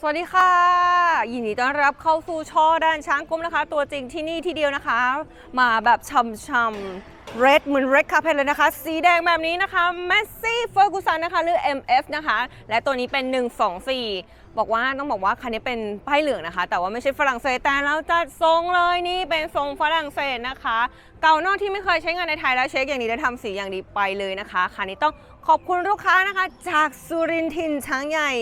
สวัสดีค่ะ ยินดีต้อนรับเข้าสู่ช่อด้านช้างกุ้มนะคะ ตัวจริงที่นี่ที่เดียวนะคะ มาแบบช่ำๆ red เหมือน red carpet เลยนะคะ สีแดงแบบนี้นะคะเมสซี่เฟอร์กูสันนะคะ หรือ MF นะคะ และตัวนี้เป็น 124 บอกว่าต้องบอกว่าคันนี้เป็นป้ายเหลืองนะคะ แต่ว่าไม่ใช่ฝรั่งเศสแต่เราจัดทรงเลยนี่เป็นทรงฝรั่งเศสนะคะ เก่านอกที่ไม่เคยใช้งานในไทยแล้วเช็คอย่างดีได้ทำสีอย่างดีไปเลยนะคะคันนี้ต้องขอบคุณลูกค้านะคะ จากสุรินทินช้างใหญ่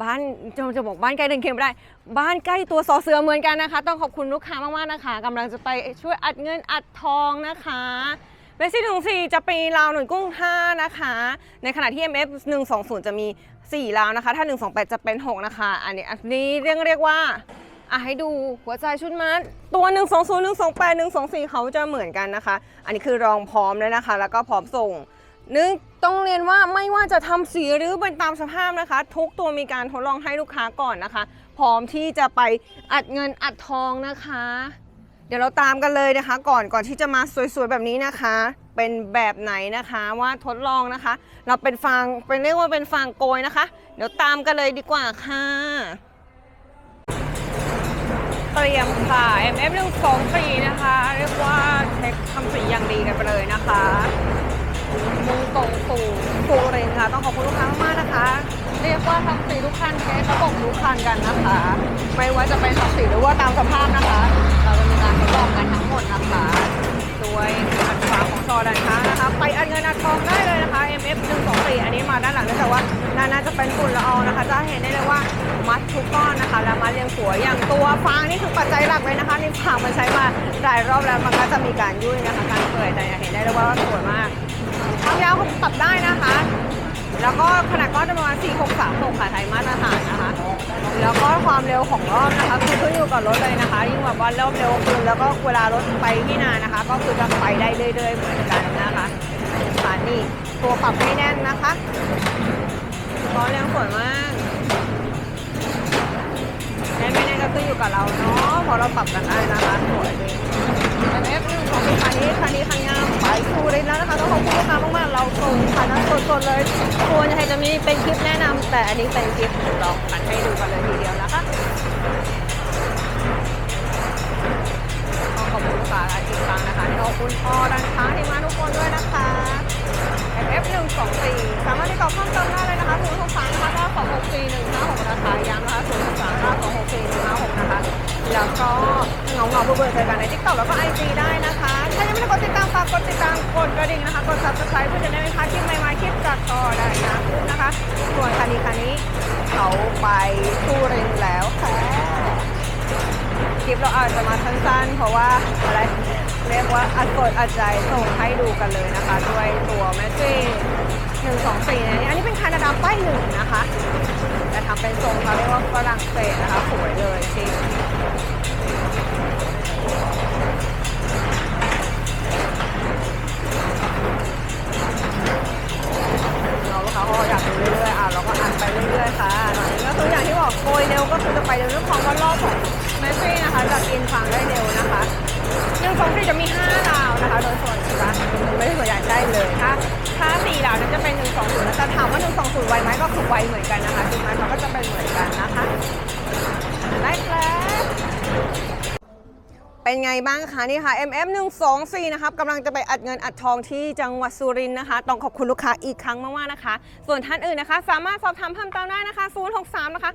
บ้านจะจะบอกบ้านใกล้เดินเข็มไม่ได้ บ้านใกล้ตัวซอเสือเหมือนกันนะคะ ต้องขอบคุณลูกค้ามากๆนะคะกำลังจะไปช่วยอัดเงินอัดทองนะคะเบสซี่หนึ่งสี่จะปีลาวหน่วยกุ้ง5นะคะ ในขณะที่ MF 120 จะมี4ลาวนะคะ ถ้า 128 จะเป็น 6 นะคะ อันนี้อันนี้เรียกเรียกว่าอะให้ดูหัวใจชุดมัดตัว 120 128 124 เขาจะเหมือนกันนะคะ อันนี้คือรองพร้อมแล้วนะคะ แล้วก็พร้อมส่ง นึกต้องเรียนว่าไม่ว่าจะทำสีหรือเป็นตามสภาพนะคะ ทุกตัวมีการทดลองให้ลูกค้าก่อนนะคะ พร้อมที่จะไปอัดเงินอัดทองนะคะ เดี๋ยวเราตามกันเลยนะคะ ก่อนก่อนที่จะมาสวยๆแบบนี้นะคะ เป็นแบบไหนนะคะว่าทดลองนะคะ เราเป็นฟางเป็นเรียกว่าเป็นฟางโกยนะคะ เดี๋ยวตามกันเลยดีกว่าค่ะเตรียมค่ะ MF 1 2 4นะคะ เรียกว่าเช็คทำสีอย่างดีกันไปเลยนะคะ มุ่งตรงสู่สุรินทร์ค่ะ ต้องขอบคุณลูกค้ามากนะคะ เรียกว่าทำสีทุกคันเทสระบบทุกคันกันนะคะ ไม่ว่าจะเป็นทำสีหรือว่าตามสภาพนะคะ เราจะมีการทดลองกันทั้งหมดนะคะด้วยอัตราของจอดันช้างนะคะ ไปอันเงินอัดทองได้เลยนะคะ MF 1 2 4อันนี้มาด้านหลังเนื่ว่าน่าจะเป็นฝุ่นละอองนะคะ จะเห็นได้เลยว่ามัดทุกก้อนนะคะ แล้วมัดเรียงสวยอย่างตัวฟางนี่คือปัจจัยหลักเลยนะคะนี่ฟางมันใช้มาหลายรอบแล้วมันก็จะมีการยุ่ยนะคะ การเปื่อยแต่เห็นได้เลยว่าสวยมาก ความยาวผมปรับได้นะคะ แล้วก็ขนาดก้อนจะประมาณ4636ค่ะไทยมาตรฐานนะคะ แล้วก็ความเร็วของรอบนะคะคือขึ้นอยู่กับรถเลยนะคะ ยิ่งแบบว่ารอบเร็วขึ้นแล้วก็เวลารถไปที่นานนะคะ ก็คือจะไปได้เรื่อยๆเหมือนกันนะคะค่ะนี่ตัวปรับให้แน่นนะคะก้อนเร็วสวยมากแน่นไม่แน่นก็ขึ้นอยู่กับเราเนาะพราะเราปรับกันได้นะคะสวยดี เอฟหนึ่งของคันนี้คันนี้คันงามไปคูรินแล้วนะคะต้องขอบคุณลูกค้ามากๆ เราส่งคันนั้นสดๆเลยควรจะให้จะมีเป็นคลิปแนะนำแต่อันนี้เป็นคลิปลองกันให้ดูกันเลยทีเดียวนะคะขอบคุณลูกค้าอีกครั้งนะคะขอบคุณพ่อดันค้าที่มาทุกคนด้วยนะคะ FF 1 2 4สามารถติดต่อเพิ่มเติมได้เลยนะคะ0 6 3นะคะ9 2 6 4 1 5 6นะคะย้ำนะคะ0 6 3 9 2 6 4 1 5 6นะคะแล้วก็าเงาๆเบื่อๆเจอกันใน TikTok แล้วก็ IG ได้นะคะ ถ้ายังไม่ได้กดติดตามฝากกดติดตามกดกระดิ่งนะคะ กด Subscribe เพื่อจะได้ไม่พลาดคลิปใหม่ๆคลิปจากต่อได้นะคุณนะคะ ส่วนคันนี้คันนี้เขาไปสุรินทร์แล้วค่ะคลิปเราอาจจะมาสั้นๆ เพราะว่าอะไรเรียกว่าอัดกดอัดใจส่งให้ดูกันเลยนะคะ ด้วยตัวแมสซี่หนึ่งสองสี่เนี่ยอันนี้เป็นคานาดาป้ายหนึ่งนะคะแต่ทำเป็นทรงเขาเรียกว่าฝรั่งเศสนะคะสวยเลยจริง เร็วก็คือจะไปเร็วเรื่องของว่ารอบของแมสซี่นะคะจะกินฟังได้เร็วนะคะหนึ่งสองที่จะมี5ดาวนะคะโดยส่วนนะคะไม่ได้ส่วนใหญ่ได้เลยถ้าถ้าสี่ดาวนั้นจะเป็นหนึ่งสองศูนย์แล้วจะถามว่าหนึ่งสองศูนย์ไวไหมก็คือไวเหมือนกันนะคะจุดนั้นมันก็จะเป็นเหมือนกันนะคะได้ครับ เป็นไงบ้างคะนี่ค่ะ MM 1 2 4นะครับกำลังจะไปอัดเงินอัดทองที่จังหวัดสุรินทร์นะคะ ต้องขอบคุณลูกค้าอีกครั้งมากๆนะคะ ส่วนท่านอื่นนะคะ สามารถสอบถามเพิ่มเติมได้นะคะ 063 นะคะ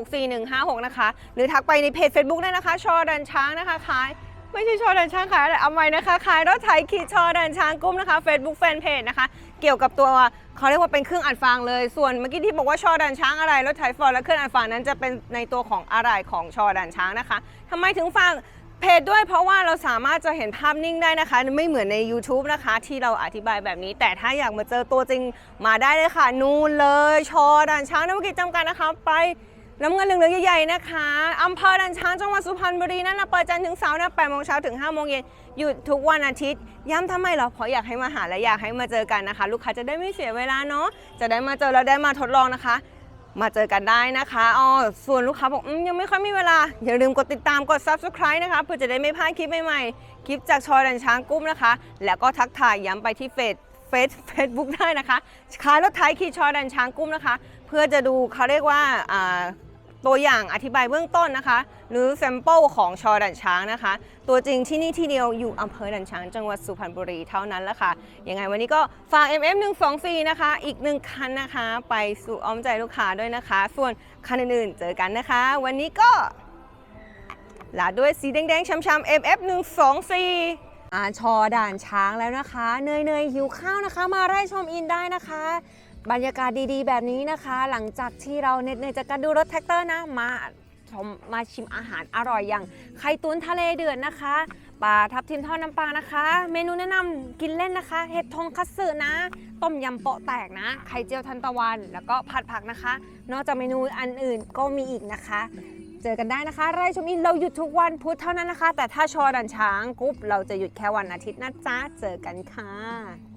9264156 นะคะ หรือทักไปในเพจ Facebook ได้นะคะ ชอดันช้างนะคะขายไม่ใช่ชอดันช้างขายอะไรเอาใหม่นะคะขายรถไถขีดชอดันช้างกุ้มนะคะ Facebook Fanpage นะคะ เกี่ยวกับตัวเขาเรียกว่าเป็นเครื่องอัดฟางเลย ส่วนเมื่อกี้ที่บอกว่าชอดันช้างอะไรรถไถฟอร์และเครื่องอัดฟางนั้นจะเป็นในตัวของอะไรของชอดันช้างนะคะทำไมถึงฟัง เพจด้วยเพราะว่าเราสามารถจะเห็นภาพนิ่งได้นะคะ ไม่เหมือนใน YouTube นะคะ ที่เราอธิบายแบบนี้ แต่ถ้าอยากมาเจอตัวจริงมาได้เลยค่ะ นู่นเลยชอด่านช้างนวกิจจำกัดนะคะ ไปน้ำเงินเหลืองๆใหญ่ๆนะคะอำเภอด่านช้างจังหวัดสุพรรณบุรีนั่นนะเปิดจันทร์ถึงเสาร์นะ8โมงเช้าถึง5โมงเย็นหยุดทุกวันอาทิตย์ ย้ำทำไมเหรอเพราะอยากให้มาหาและอยากให้มาเจอกันนะคะ ลูกค้าจะได้ไม่เสียเวลาเนาะจะได้มาเจอแล้วได้มาทดลองนะคะ มาเจอกันได้นะคะอ๋อส่วนลูกค้าบอกอยังไม่ค่อยมีเวลา อย่าลืมกดติดตามกด subscribe นะคะ เพื่อจะได้ไม่พลาดคลิปใหม่ๆ คลิปจากชอยดันช้างกุ้มนะคะ แล้วก็ทักทายย้ำไปที่เฟซเฟซเฟซบุ๊กได้นะคะขายรถไถขี่ชอยดันช้างกุ้มนะคะ เพื่อจะดูเขาเรียกว่าอ่า ตัวอย่างอธิบายเบื้องต้นนะคะ หรือแซมเปิลของชอดันช้างนะคะ ตัวจริงที่นี่ที่เดียวอยู่อำเภอดันช้าง จังหวัดสุพรรณบุรีเท่านั้นแหละค่ะ ยังไงวันนี้ก็ฝาก MM 1 2ฟรีนะคะ อีกหนึ่งคันนะคะ ไปสู่อ้อมใจลูกค้าด้วยนะคะ ส่วนคันอื่นๆเจอกันนะคะ วันนี้ก็ลาด้วยสีแดงๆช้ำๆ MF 1 2 4อาชอด่านช้างแล้วนะคะ เนยเนยๆหิวข้าวนะคะ มาไร่ชมอินได้นะคะ บรรยากาศดีๆ แบบนี้นะคะ หลังจากที่เราเน็ดเนจากการดูรถแท็กเตอร์นะมาชมมาชิมอาหารอร่อยอย่างไข่ตุ๋นทะเลเดือดนะคะปลาทับทิมทอดน้ำปลานะคะ เมนูแนะนำกินเล่นนะคะ เห็ดทงคัตสึนะ ต้มยำโปะแตกนะ ไข่เจียวทันตะวัน แล้วก็ผัดผักนะคะ นอกจากเมนูอันอื่นก็มีอีกนะคะ เจอกันได้นะคะ ไร่ชมอินเราหยุดทุกวันพุธเท่านั้นนะคะ แต่ถ้าชอดันช้างกรุ๊ปเราจะหยุดแค่วันอาทิตย์นะจ๊ะ เจอกันค่ะ